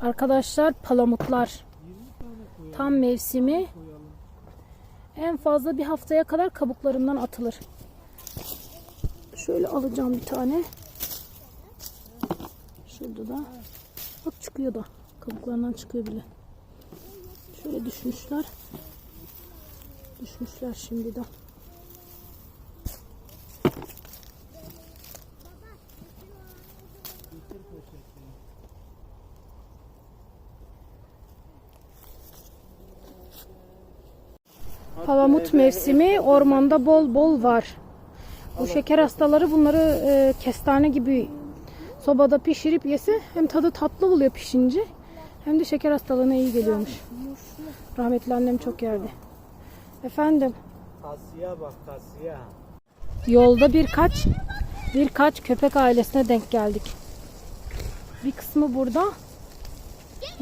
Arkadaşlar palamutlar. Tam mevsimi. En fazla bir haftaya kadar kabuklarından atılır. Şöyle alacağım bir tane. Şurada da. Bak çıkıyor da. Kabuklarından çıkıyor bile. Şöyle düşmüşler. Düşmüşler şimdi de. Palamut mevsimi ormanda bol bol var. Bu şeker hastaları bunları e, kestane gibi sobada pişirip yese hem tadı tatlı oluyor pişince hem de şeker hastalığına iyi geliyormuş. Rahmetli annem çok yerdi. Efendim Kasya bak kasya. yolda birkaç birkaç köpek ailesine denk geldik. Bir kısmı burada,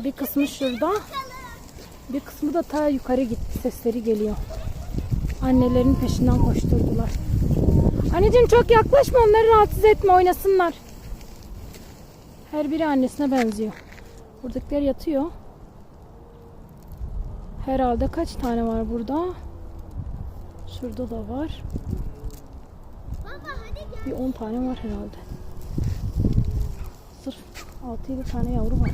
bir kısmı şurada, bir kısmı da ta yukarı gitti. Sesleri geliyor. Annelerin peşinden koşturdular. Anneciğim çok yaklaşma onları rahatsız etme oynasınlar. Her biri annesine benziyor. Buradakiler yatıyor. Herhalde kaç tane var burada? Şurada da var. Bir 10 tane var herhalde. Sırf 6-7 tane yavru var.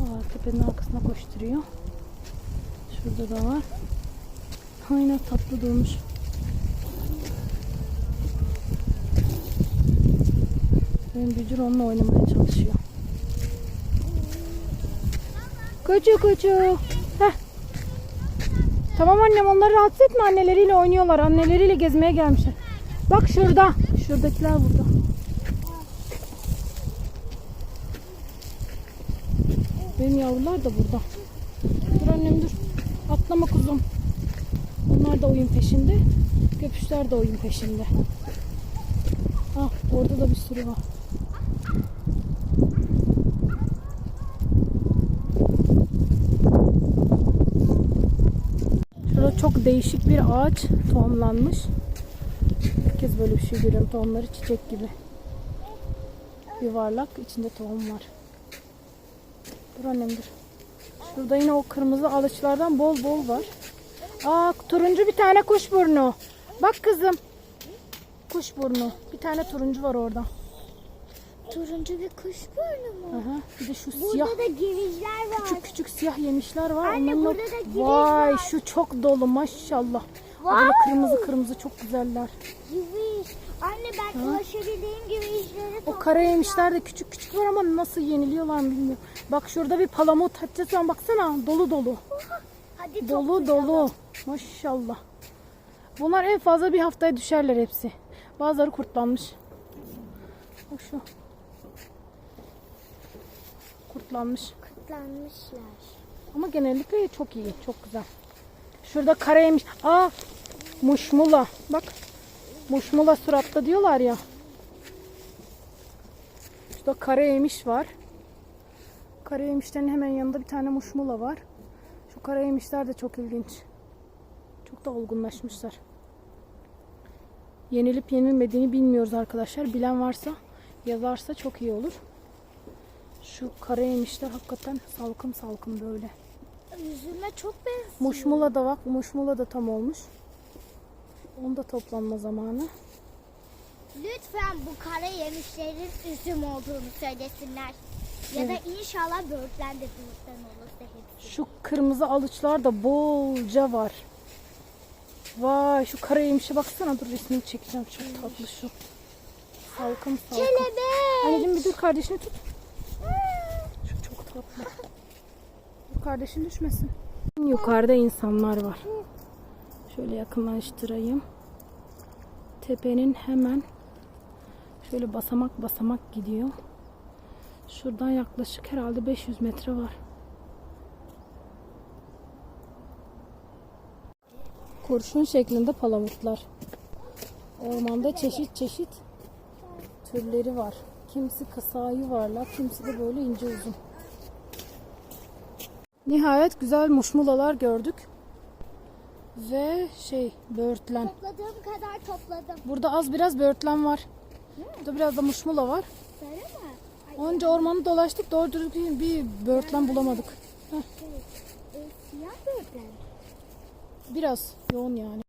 Aa, tepenin arkasına koşturuyor. Şurada da var. Aynen tatlı durmuş. Benim bücür onunla oynamaya çalışıyor. Koçu koçu. Tamam annem onları rahatsız etme anneleriyle oynuyorlar. Anneleriyle gezmeye gelmişler. Bak şurada. Şuradakiler burada. Benim yavrular da burada. Dur annem dur. Atlama kuzum. Da oyun peşinde. Köpüşler de oyun peşinde. Ah orada da bir sürü var. Şurada çok değişik bir ağaç tohumlanmış. İlk kez böyle bir şey görüyorum. Tohumları çiçek gibi. Yuvarlak içinde tohum var. Dur annem dur. Şurada yine o kırmızı alıçlardan bol bol var. Aa turuncu bir tane kuşburnu. Bak kızım. Kuşburnu. Bir tane turuncu var orada. Turuncu bir kuş burnu mu? Aha. Bir de şu Burada siyah da gevizler var. küçük küçük siyah yemişler var. Anne, Onların burada da giriş Vay var. şu çok dolu maşallah. Vay. Böyle kırmızı kırmızı çok güzeller. Geviz. Anne ben ulaşabildiğim gevizleri O kara yemişler de küçük küçük var ama nasıl yeniliyorlar bilmiyorum. Bak şurada bir palamut. Hatta sen baksana dolu dolu. Hadi Dolu toplayalım. dolu. Maşallah. Bunlar en fazla bir haftaya düşerler hepsi. Bazıları kurtlanmış. Bak şu. Kurtlanmış. Kutlanmışlar. Ama genellikle çok iyi. Çok güzel. Şurada kara yemiş. Aa muşmula. Bak. Muşmula suratta diyorlar ya. Şurada kara yemiş var. Kara yemişlerin hemen yanında bir tane muşmula var. Şu kara yemişler de çok ilginç. Çok da olgunlaşmışlar. Yenilip yenilmediğini bilmiyoruz arkadaşlar. Bilen varsa yazarsa çok iyi olur. Şu kara yemişler hakikaten salkım salkım böyle. Yüzüme çok benziyor. Muşmula da bak. Muşmula da tam olmuş. Onu da toplanma zamanı. Lütfen bu kara yemişlerin üzüm olduğunu söylesinler. Ya da inşallah böğürtlen de böğürtlen olursa hepsi. Şu kırmızı alıçlar da bolca var. Vay şu kara yemişe baksana. Dur resmini çekeceğim. Çok tatlı şu. Salkım salkım. Kelebek. Anneciğim bir dur kardeşini tut. Şu çok tatlı. Dur kardeşin düşmesin. Yukarıda insanlar var. Şöyle yakınlaştırayım. Tepenin hemen şöyle basamak basamak gidiyor. Şuradan yaklaşık herhalde 500 metre var. Kurşun şeklinde palamutlar. Ormanda çeşit çeşit türleri var. Kimisi kısa yuvarlak, kimisi de böyle ince uzun. Nihayet güzel muşmulalar gördük. Ve şey böğürtlen. Topladığım kadar topladım. Burada az biraz böğürtlen var. Burada biraz da muşmula var. Mı? Ay, Onca ormanı dolaştık doğru düzgün bir böğürtlen bulamadık. Heh, E, siyah böğürtlen. Biraz yoğun yani.